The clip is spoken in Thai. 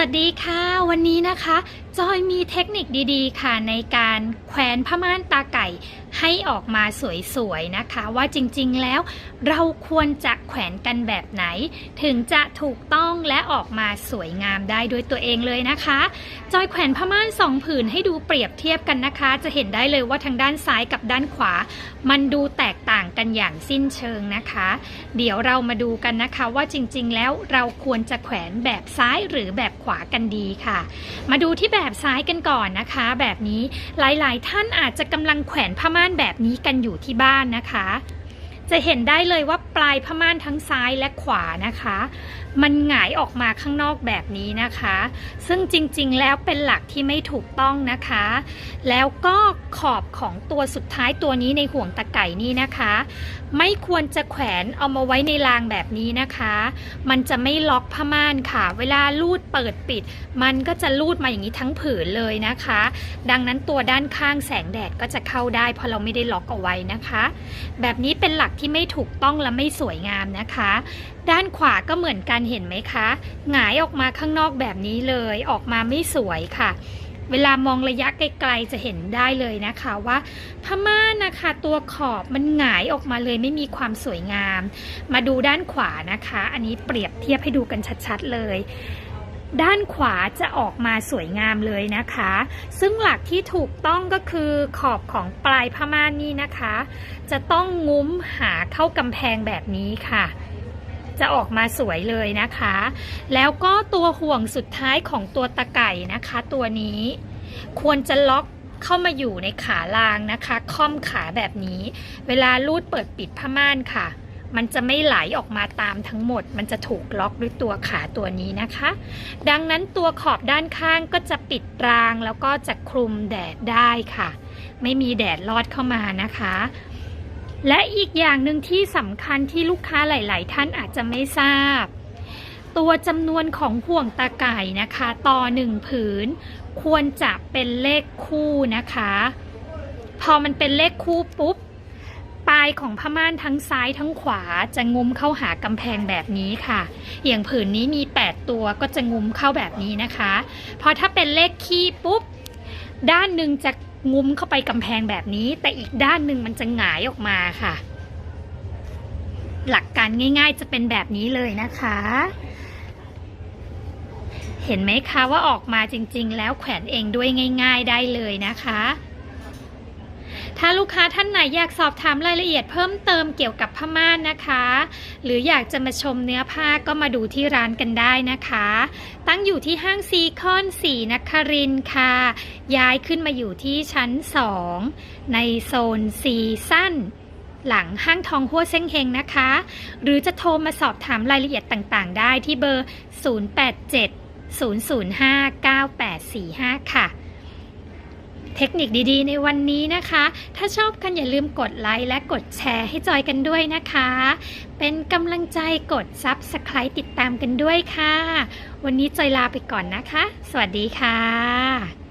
สวัสดีค่ะ วันนี้นะคะ จอยมีเทคนิคดีๆ ค่ะในการแขวนผ้าม่านตาไก่ให้ออกมาสวยๆนะคะ ว่าจริงๆแล้วเราควรจะแขวนกันแบบไหน ถึงจะถูกต้องและออกมาสวยงามได้ด้วยตัวเองเลยนะคะ จอยแขวนผ้าม่านสองผืนให้ดูเปรียบเทียบกันนะคะ จะเห็นได้เลยว่าทางด้านซ้ายกับด้านขวา มันดูแตกต่างกันอย่างสิ้นเชิงนะคะ เดี๋ยวเรามาดูกันนะคะว่าจริงๆ แล้วเราควรจะแขวนแบบซ้ายหรือแบบขวากันดีค่ะ มาดูที่แบบแบบซ้ายกันก่อนนะคะ แบบนี้หลายๆ ท่านอาจจะกำลังแขวนผ้าม่านแบบนี้กันอยู่ที่บ้านนะคะ จะเห็นได้เลยว่าปลายผ้าม่านทั้งซ้ายและขวานะคะ มันหงายออกมาข้างนอกแบบนี้นะคะ ซึ่งจริงๆ แล้วเป็นหลักที่ไม่ถูกต้องนะคะ แล้วก็ขอบของตัวสุดท้ายตัวนี้ในห่วงตะไก่นี่นะคะ ไม่ควรจะแขวนเอามาไว้ในรางแบบนี้นะคะ มันจะไม่ล็อกผ้าม่านค่ะ เวลาลูดเปิดปิด มันก็จะลูดมาอย่างนี้ทั้งผืนเลยนะคะ ดังนั้นตัวด้านข้างแสงแดดก็จะเข้าได้เพราะเราไม่ได้ล็อกเอาไว้นะคะ แบบนี้เป็นหลักที่ไม่ถูกต้องและไม่สวยงามนะคะ ด้านขวาก็เหมือนกันเห็นไหมคะหงายออกมาข้างนอกแบบนี้เลยออกมาไม่สวยค่ะ เวลามองระยะไกลๆจะเห็นได้เลยนะคะว่าผ้าม่านนะคะ ตัวขอบมันหงายออกมาเลยไม่มีความสวยงาม มาดูด้านขวานะคะ อันนี้เปรียบเทียบให้ดูกันชัดๆเลย ด้านขวาจะออกมาสวยงามเลยนะคะ ซึ่งหลักที่ถูกต้องก็คือขอบของปลายผ้าม่านนี่นะคะ จะต้องงุ้มหาเข้ากำแพงแบบนี้ค่ะ จะออกมาสวยเลยนะคะ แล้วก็ตัวห่วงสุดท้ายของตัวตะไก่นะคะ ตัวนี้ ควรจะล็อกเข้ามาอยู่ในขาลางนะคะ ค่อมขาแบบนี้ เวลาลูดเปิดปิดผ้าม่านค่ะ มันจะไม่ไหลออกมาตามทั้งหมด มันจะถูกล็อกด้วยตัวขาตัวนี้นะคะ ดังนั้นตัวขอบด้านข้างก็จะปิดรางแล้วก็จะคลุมแดดได้ค่ะ ไม่มีแดดลอดเข้ามานะคะ และอีกอย่างหนึ่งที่สำคัญที่ลูกค้าหลาย ๆ ท่านอาจจะไม่ทราบ ตัวจำนวนของห่วงตาไก่นะคะ ต่อหนึ่งผืน ควรจะเป็นเลขคู่นะคะ พอมันเป็นเลขคู่ปุ๊บายของผ้าม่านทั้งซ้ายทั้งขวาจะงุ้มเข้าหากำแพงแบบนี้ค่ะ อย่างผืนนี้มี 8 ตัวก็จะงุ้มเข้าแบบนี้นะคะ พอถ้าเป็นเลขคี่ปุ๊บ ด้านหนึ่งจะงุ้มเข้าไปกำแพงแบบนี้ แต่อีกด้านหนึ่งมันจะหงายออกมาค่ะ หลักการง่าย ๆ จะเป็นแบบนี้เลยนะคะ เห็นไหมคะว่าออกมาจริง ๆ แล้วแขวนเองด้วยง่าย ๆได้เลยนะคะ ถ้าลูกค้าท่านไหนอยากสอบถามรายละเอียดเพิ่มเติมเกี่ยวกับผ้าม่านนะคะ หรืออยากจะมาชมเนื้อผ้าก็มาดูที่ร้านกันได้นะคะ ตั้งอยู่ที่ห้างซีคอนสีนครินค่ะ ย้ายขึ้นมาอยู่ที่ชั้น 2 ในโซนซีซั่นหลังห้างทองหัวเซ้งเฮงนะคะ หรือจะโทรมาสอบถามรายละเอียดต่างๆ ได้ที่เบอร์ 087 005 9845 ค่ะ เทคนิคดีๆ ในวันนี้นะคะ ถ้าชอบกันอย่าลืมกดไลค์และกดแชร์ให้จอยกันด้วยนะคะ เป็นกำลังใจกดซับสไครต์ติดตามกันด้วยค่ะ วันนี้จอยลาไปก่อนนะคะ สวัสดีค่ะ